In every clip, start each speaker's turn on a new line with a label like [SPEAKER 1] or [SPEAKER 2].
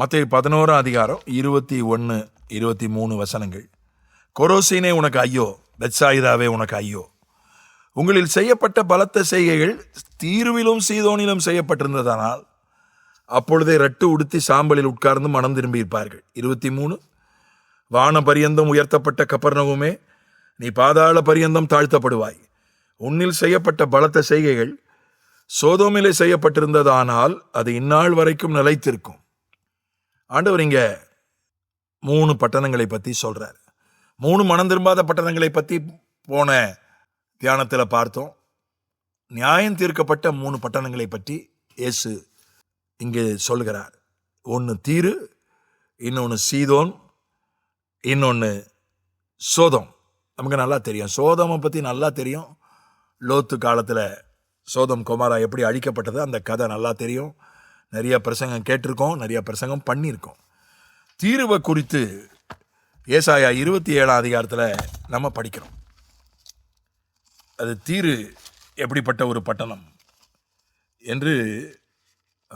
[SPEAKER 1] மற்ற பதினோரா அதிகாரம் இருபத்தி ஒன்று இருபத்தி மூணு வசனங்கள் கொரோசீனே உனக்கு ஐயோ பெட்சாயுதாவே உனக்கு ஐயோ உங்களில் செய்யப்பட்ட பலத்த செய்கைகள் தீர்விலும் சீதோனிலும் செய்யப்பட்டிருந்ததானால் அப்பொழுதே ரட்டு உடுத்தி சாம்பலில் உட்கார்ந்து மனம் திரும்பியிருப்பார்கள் இருபத்தி மூணு வான பரியந்தம் உயர்த்தப்பட்ட கப்பர்ணவுமே நீ பாதாள பரியந்தம் தாழ்த்தப்படுவாய் உன்னில் செய்யப்பட்ட பலத்த செய்கைகள் சோதோமிலே செய்யப்பட்டிருந்ததானால் அது இந்நாள் வரைக்கும் நிலைத்திருக்கும் ஆண்டவர் இங்கே மூணு பட்டணங்களை பற்றி சொல்கிறார் மூணு மனம் திரும்பாத பட்டணங்களை பற்றி போன தியானத்தில் பார்த்தோம் நியாயம் தீர்க்கப்பட்ட மூணு பட்டணங்களை பற்றி இயேசு இங்கே சொல்கிறார் ஒன்று தீரு இன்னொன்று சீதோன் இன்னொன்று சோதம் நமக்கு நல்லா தெரியும் சோதமை பற்றி நல்லா தெரியும் லோத்து காலத்தில் சோதம் குமாரா எப்படி அழிக்கப்பட்டது அந்த கதை நல்லா தெரியும் நிறைய பிரசங்கம் கேட்டிருக்கோம் நிறைய பிரசங்கம் பண்ணியிருக்கோம் தீர்வை குறித்து ஏசாயா இருபத்தி ஏழாம் அதிகாரத்தில் நம்ம படிக்கிறோம் அது தீரு எப்படிப்பட்ட ஒரு பட்டணம் என்று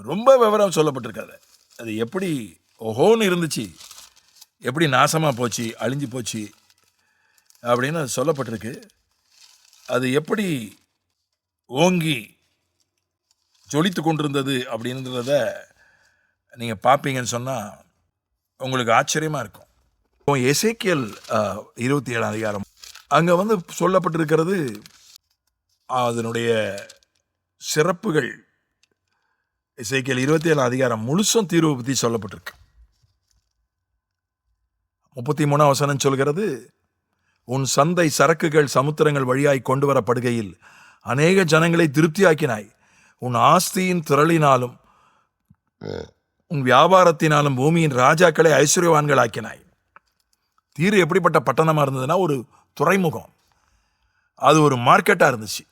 [SPEAKER 1] ரொம்ப விவரம் சொல்லப்பட்டிருக்காது அது எப்படி ஓஹோன்னு இருந்துச்சு எப்படி நாசமாக போச்சு அழிஞ்சு போச்சு அப்படின்னு அது சொல்லப்பட்டிருக்கு அது எப்படி ஓங்கி ஜொலித்து கொண்டிருந்தது அப்படின்றத நீங்கள் பார்ப்பீங்கன்னு சொன்னால் உங்களுக்கு ஆச்சரியமாக இருக்கும் எசேக்கியல் இருபத்தி ஏழாம் அதிகாரம் அங்கே வந்து சொல்லப்பட்டிருக்கிறது அதனுடைய சிறப்புகள் இசைக்கியல் இருபத்தி ஏழாம் அதிகாரம் முழுசும் தீர்வு பற்றி சொல்லப்பட்டிருக்கு முப்பத்தி மூணாம் வசனம் சொல்கிறது உன் சந்தை சரக்குகள் சமுத்திரங்கள் வழியாய் கொண்டு வரப்படுகையில் அநேக ஜனங்களை திருப்தியாக்கினாய் உன் ஆஸ்தியின் திரளினாலும் உன் வியாபாரத்தினாலும் பூமியின் ராஜாக்களை ஐஸ்வர்யவான்கள் ஆக்கினாய் எப்படிப்பட்ட பட்டணமாக இருந்ததுன்னா ஒரு துறைமுகம் அது ஒரு மார்க்கெட்டாக இருந்துச்சு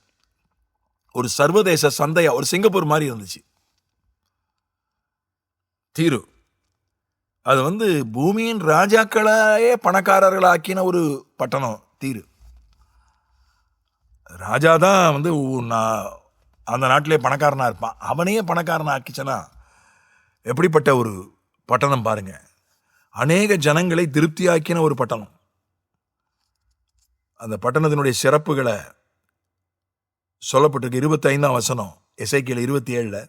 [SPEAKER 1] ஒரு சர்வதேச சந்தையாக ஒரு சிங்கப்பூர் மாதிரி இருந்துச்சு தீரு அது வந்து பூமியின் ராஜாக்களையே ஆக்கின ஒரு பட்டணம் தீரு ராஜா தான் வந்து அந்த நாட்டிலே பணக்காரனாக இருப்பான் அவனையே பணக்காரனாக ஆக்கிச்சேன்னா எப்படிப்பட்ட ஒரு பட்டணம் பாருங்கள் அநேக ஜனங்களை திருப்தியாக்கின ஒரு பட்டணம் அந்த பட்டணத்தினுடைய சிறப்புகளை சொல்லப்பட்டிருக்கு இருபத்தைந்தாம் வசனம் இசைக்கியில் இருபத்தி ஏழில்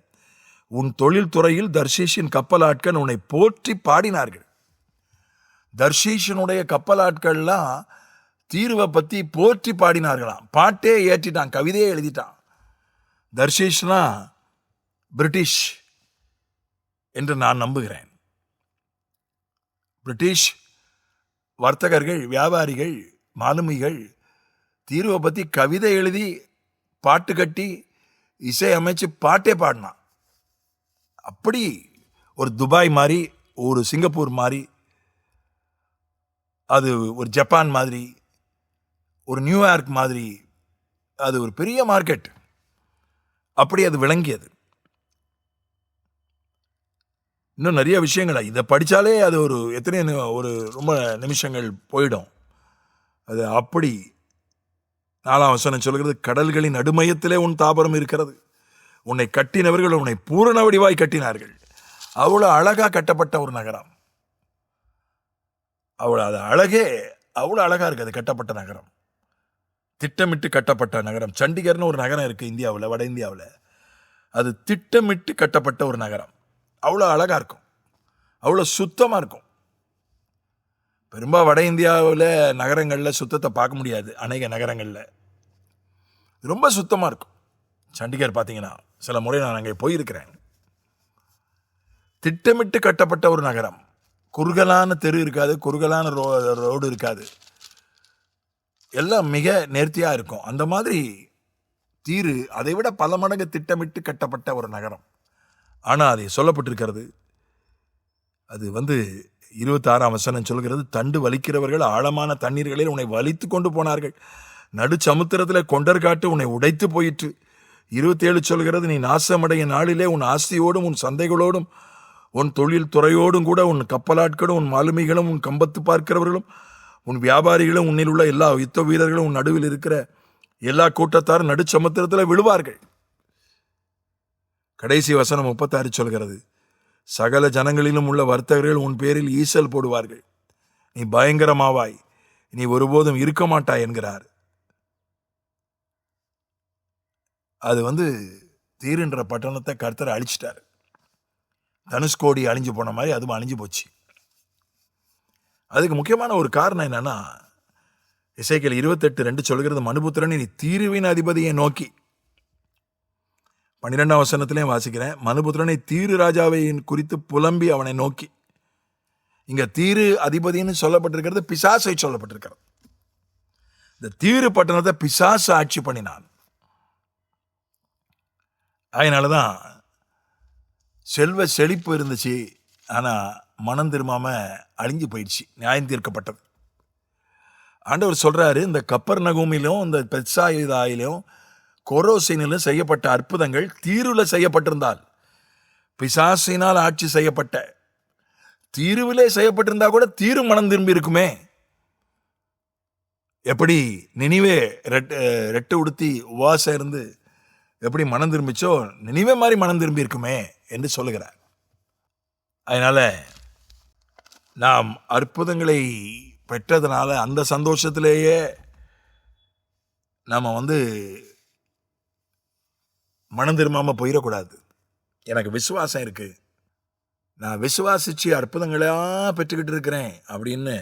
[SPEAKER 1] உன் தொழில்துறையில் தர்ஷீஷின் ஆட்கள் உன்னை போற்றி பாடினார்கள் தர்ஷீஷனுடைய ஆட்கள்லாம் தீர்வை பற்றி போற்றி பாடினார்களாம் பாட்டே ஏற்றிட்டான் கவிதையே எழுதிட்டான் தர்ஷேஷ்னா பிரிட்டிஷ் என்று நான் நம்புகிறேன் பிரிட்டிஷ் வர்த்தகர்கள் வியாபாரிகள் மாலுமிகள் தீர்வை பற்றி கவிதை எழுதி பாட்டு கட்டி இசை அமைச்சு பாட்டே பாடினான் அப்படி ஒரு துபாய் மாதிரி ஒரு சிங்கப்பூர் மாதிரி அது ஒரு ஜப்பான் மாதிரி ஒரு நியூயார்க் மாதிரி அது ஒரு பெரிய மார்க்கெட் அப்படி அது விளங்கியது இன்னும் நிறைய விஷயங்களா இதை படித்தாலே அது ஒரு எத்தனை ஒரு ரொம்ப நிமிஷங்கள் போயிடும் அது அப்படி நாலாம் வசனம் சொல்கிறது கடல்களின் நடுமையத்திலே உன் தாபரம் இருக்கிறது உன்னை கட்டினவர்கள் உன்னை பூரண வடிவாய் கட்டினார்கள் அவ்வளோ அழகாக கட்டப்பட்ட ஒரு நகரம் அவ்வளோ அது அழகே அவ்வளோ அழகாக இருக்குது கட்டப்பட்ட நகரம் திட்டமிட்டு கட்டப்பட்ட நகரம் சண்டிகர்னு ஒரு நகரம் இருக்குது இந்தியாவில் வட இந்தியாவில் அது திட்டமிட்டு கட்டப்பட்ட ஒரு நகரம் அவ்வளோ அழகாக இருக்கும் அவ்வளோ சுத்தமாக இருக்கும் பெரும்பாலும் வட இந்தியாவில் நகரங்களில் சுத்தத்தை பார்க்க முடியாது அநேக நகரங்களில் ரொம்ப சுத்தமாக இருக்கும் சண்டிகர் பார்த்தீங்கன்னா சில முறை நான் அங்கே போயிருக்கிறேன் திட்டமிட்டு கட்டப்பட்ட ஒரு நகரம் குறுகலான தெரு இருக்காது குறுகலான ரோ ரோடு இருக்காது எல்லாம் மிக நேர்த்தியாக இருக்கும் அந்த மாதிரி தீரு அதை விட பல மடங்கு திட்டமிட்டு கட்டப்பட்ட ஒரு நகரம் ஆனால் அதை சொல்லப்பட்டிருக்கிறது அது வந்து இருபத்தாறாம் வசனம் சொல்கிறது தண்டு வலிக்கிறவர்கள் ஆழமான தண்ணீர்களில் உன்னை வலித்து கொண்டு போனார்கள் நடு சமுத்திரத்தில் கொண்டர் காட்டு உன்னை உடைத்து போயிற்று இருபத்தேழு சொல்கிறது நீ நாசமடைய நாளிலே உன் ஆஸ்தியோடும் உன் சந்தைகளோடும் உன் தொழில் துறையோடும் கூட உன் கப்பலாட்களும் உன் மாலுமிகளும் உன் கம்பத்து பார்க்கிறவர்களும் உன் வியாபாரிகளும் உன்னில் உள்ள எல்லா யுத்த வீரர்களும் உன் நடுவில் இருக்கிற எல்லா கூட்டத்தாரும் நடுச்சமுத்திரத்தில் விழுவார்கள் கடைசி வசனம் முப்பத்தாறு சொல்கிறது சகல ஜனங்களிலும் உள்ள வர்த்தகர்கள் உன் பேரில் ஈசல் போடுவார்கள் நீ பயங்கரமாவாய் நீ ஒருபோதும் இருக்க மாட்டாய் என்கிறார் அது வந்து தீருன்ற பட்டணத்தை கர்த்தரை அழிச்சிட்டார் தனுஷ்கோடி அழிஞ்சு போன மாதிரி அதுவும் அழிஞ்சு போச்சு அதுக்கு முக்கியமான ஒரு காரணம் என்னென்னா இசைக்கில் இருபத்தெட்டு ரெண்டு சொல்கிறது மனுபுத்திரன் நீ தீருவின் அதிபதியை நோக்கி பன்னிரெண்டாம் வசனத்திலையும் வாசிக்கிறேன் மனுபுத்திரனை தீரு ராஜாவை குறித்து புலம்பி அவனை நோக்கி இங்கே தீரு அதிபதினு சொல்லப்பட்டிருக்கிறது பிசாசை சொல்லப்பட்டிருக்கிறது இந்த தீரு பட்டணத்தை பிசாசு ஆட்சி பண்ணினான் அதனால தான் செல்வ செழிப்பு இருந்துச்சு ஆனால் மனம் திரும்பாமல் அழிஞ்சு போயிடுச்சு நியாயம் தீர்க்கப்பட்டது ஆண்டவர் சொல்கிறாரு இந்த கப்பர் நகூமிலும் இந்த பெட்சாயுதாயிலும் கொரோசினிலும் செய்யப்பட்ட அற்புதங்கள் தீருவில் செய்யப்பட்டிருந்தால் பிசாசினால் ஆட்சி செய்யப்பட்ட தீருவிலே செய்யப்பட்டிருந்தா கூட தீரு மனம் திரும்பி இருக்குமே எப்படி நினைவே ரெட் ரெட்டு உடுத்தி உவாசம் இருந்து எப்படி மனம் திரும்பிச்சோ நினைவே மாதிரி மனம் திரும்பி இருக்குமே என்று சொல்லுகிறார் அதனால் நாம் அற்புதங்களை பெற்றதுனால அந்த சந்தோஷத்திலேயே நாம் வந்து மனம் திரும்பாமல் போயிடக்கூடாது எனக்கு விசுவாசம் இருக்குது நான் விசுவாசித்து அற்புதங்களாக பெற்றுக்கிட்டு இருக்கிறேன் அப்படின்னு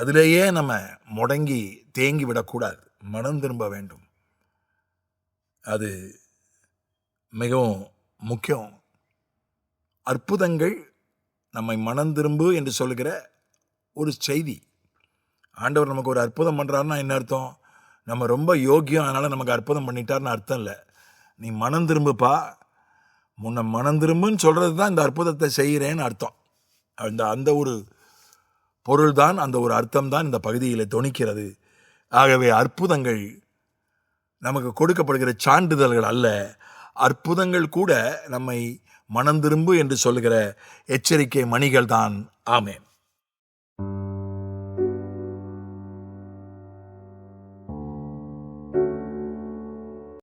[SPEAKER 1] அதிலேயே நம்ம முடங்கி தேங்கி விடக்கூடாது மனம் திரும்ப வேண்டும் அது மிகவும் முக்கியம் அற்புதங்கள் நம்மை மனம் திரும்பு என்று சொல்கிற ஒரு செய்தி ஆண்டவர் நமக்கு ஒரு அற்புதம் பண்ணுறாருன்னா என்ன அர்த்தம் நம்ம ரொம்ப யோக்கியம் அதனால் நமக்கு அற்புதம் பண்ணிட்டார்னு அர்த்தம் இல்லை நீ மனம் திரும்புப்பா முன்ன மனம் திரும்புன்னு சொல்கிறது தான் இந்த அற்புதத்தை செய்கிறேன்னு அர்த்தம் அந்த அந்த ஒரு பொருள் தான் அந்த ஒரு அர்த்தம் தான் இந்த பகுதியில் துணிக்கிறது ஆகவே அற்புதங்கள் நமக்கு கொடுக்கப்படுகிற சான்றிதழ்கள் அல்ல அற்புதங்கள் கூட நம்மை மனம் திரும்பு என்று சொல்கிற எச்சரிக்கை மணிகள் தான் ஆமேன்